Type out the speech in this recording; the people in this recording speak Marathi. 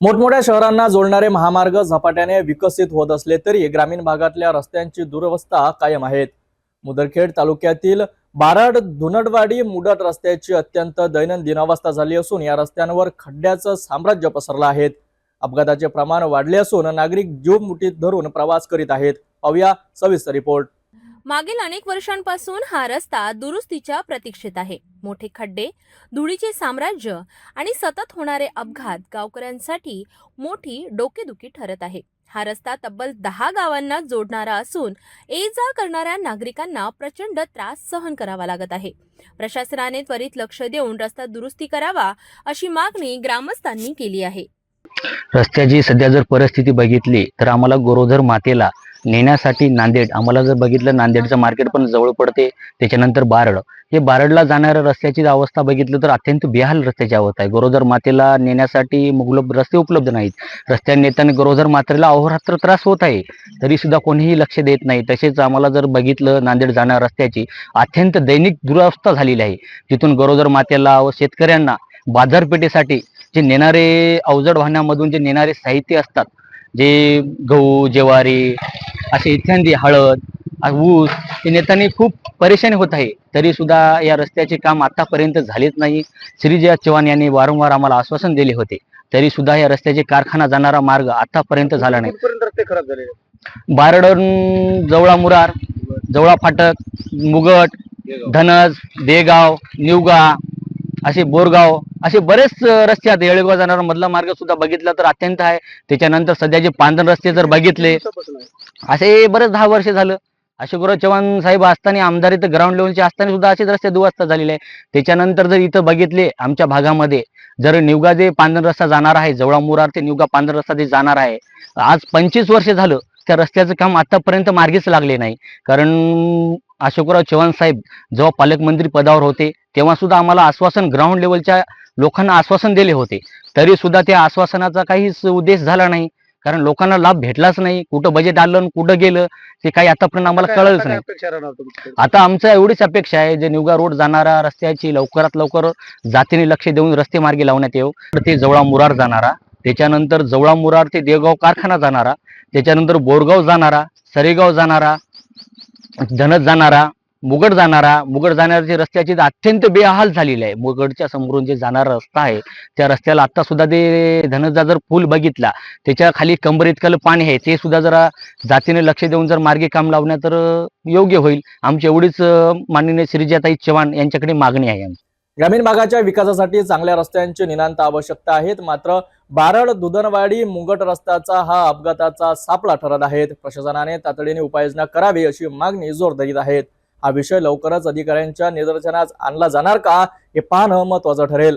मोठमोठ्या शहरांना जोडणारे महामार्ग झपाट्याने विकसित होत असले तरी ग्रामीण भागातल्या रस्त्यांची दुरवस्था कायम आहेत. मुदरखेड तालुक्यातील बारड धुनटवाडी मुदट रस्त्याची अत्यंत दैनंदिन अवस्था झाली असून या रस्त्यांवर खड्ड्याचं साम्राज्य पसरलं आहे. अपघाताचे प्रमाण वाढले असून नागरिक जीव मुठीत धरून प्रवास करीत आहेत. पाहूया सविस्तर रिपोर्ट. मागील अनेक वर्षांपासून हा रस्ता दुरुस्तीच्या प्रतीक्षेत आहे. मोठे खड्डे धुळीचे साम्राज्य आणि सतत होणारे अपघात गावकऱ्यांसाठी मोठी डोकेदुखी ठरत आहे. हा रस्ता तब्बल दहा गावांना जोडणारा असून ये जा करणाऱ्या नागरिकांना प्रचंड त्रास सहन करावा लागत आहे. प्रशासनाने त्वरित लक्ष देऊन रस्ता दुरुस्ती करावा अशी मागणी ग्रामस्थांनी केली आहे. रस्त्याची सध्या जर परिस्थिती बघितली तर आम्हाला गोरोधर मातेला नेण्यासाठी नांदेड. आम्हाला जर बघितलं नांदेडचं मार्केट पण जवळ पडते. त्याच्यानंतर बारड. हे बारडला जाणाऱ्या रस्त्याची अवस्था बघितलं तर अत्यंत बेहाल रस्त्याची अवस्था आहे. गरोदर मातेला नेण्यासाठी मुबलक रस्ते उपलब्ध नाहीत. रस्त्याने नेताना गरोदर मातेला अहोरात्र त्रास होत आहे. तरी सुद्धा कोणीही लक्ष देत नाही. तसेच आम्हाला जर बघितलं नांदेड जाणाऱ्या रस्त्याची अत्यंत दैनिक दुरावस्था झालेली आहे. तिथून गरोदर मातेला व शेतकऱ्यांना बाजारपेठेसाठी जे नेणारे अवजड वाहनामधून जे नेणारे साहित्य असतात जे गहू ज्वारी असे इत्यादी हळद ऊस हे नेताना खूप परेशानी होत आहे. तरी सुद्धा या रस्त्याचे काम आतापर्यंत झालेच नाही. श्रीजया चव्हाण यांनी वारंवार आम्हाला आश्वासन दिले होते. तरी सुद्धा या रस्त्याचे कारखाना जाणारा मार्ग आतापर्यंत झाला नाही. बारडून जवळा मुरार जवळा फाटक मुगट धनज देगाव निवगा असे बोरगाव असे बरेच रस्ते आहेत. येळेगाव जाणारा मधला मार्ग सुद्धा बघितला तर अत्यंत आहे. त्याच्यानंतर सध्याचे पांधन रस्ते जर बघितले असे बरेच दहा वर्ष झालं. अशोकराव चव्हाण साहेब असताना आमदार इथं ग्राउंड लेवलचे असताना सुद्धा असेच रस्ते दुवस्था झालेले आहे त्याच्यानंतर जर इथं बघितले आमच्या भागामध्ये जर निवगा जे पांढर रस्ता जाणार आहे जवळा मुरार ते निवगा पांढर रस्ता जे जाणार आहे आज पंचवीस वर्ष झालं त्या रस्त्याचं काम आतापर्यंत मार्गीच लागले नाही. कारण अशोकराव चव्हाण साहेब जेव्हा पालकमंत्री पदावर होते तेव्हा सुद्धा आम्हाला आश्वासन ग्राउंड लेवलच्या लोकांना आश्वासन दिले होते. तरी सुद्धा त्या आश्वासनाचा काहीच उद्देश झाला नाही. कारण लोकांना लाभ भेटलाच नाही. कुठं बजेट आलं आणि कुठं गेलं ते काही आतापर्यंत आम्हाला कळलंच नाही? आता आमचं एवढीच अपेक्षा आहे जे निवगा रोड जाणारा रस्त्याची लवकरात लवकर जातीने लक्ष देऊन रस्ते मार्गी लावण्यात येऊ. ते जवळा मुरार जाणारा त्याच्यानंतर जवळा मुरार ते देवगाव कारखाना जाणारा त्याच्यानंतर बोरगाव जाणारा सरेगाव जाणारा धनत जाणारा मुगड जाणारा मुगड जाणाऱ्या रस्त्याची तर अत्यंत बेहाल झालेली आहे. मुगडच्या समोरून जे जाणारा रस्ता आहे त्या रस्त्याला आता सुद्धा ते धनजा जर पूल बघितला त्याच्याखाली कंबर इतकं पाणी आहे ते सुद्धा जरा जातीने लक्ष देऊन जर मार्गी काम लावण्यात तर योग्य होईल. आमची एवढीच माननीय श्रीजाताई चव्हाण यांच्याकडे मागणी आहे आमची. ग्रामीण भागाच्या विकासासाठी चांगल्या रस्त्यांची निनांत आवश्यकता आहेत. मात्र बारड दुधनवाडी मुंगट रस्त्याचा हा अपघाताचा सापळा ठरत आहेत. प्रशासनाने तातडीने उपाययोजना करावी अशी मागणी जोर धरीत आहेत. हा विषय लवकरच अधिकाऱ्यांच्या निदर्शनास आणला जाणार का हे पाहणं महत्वाचं ठरेल.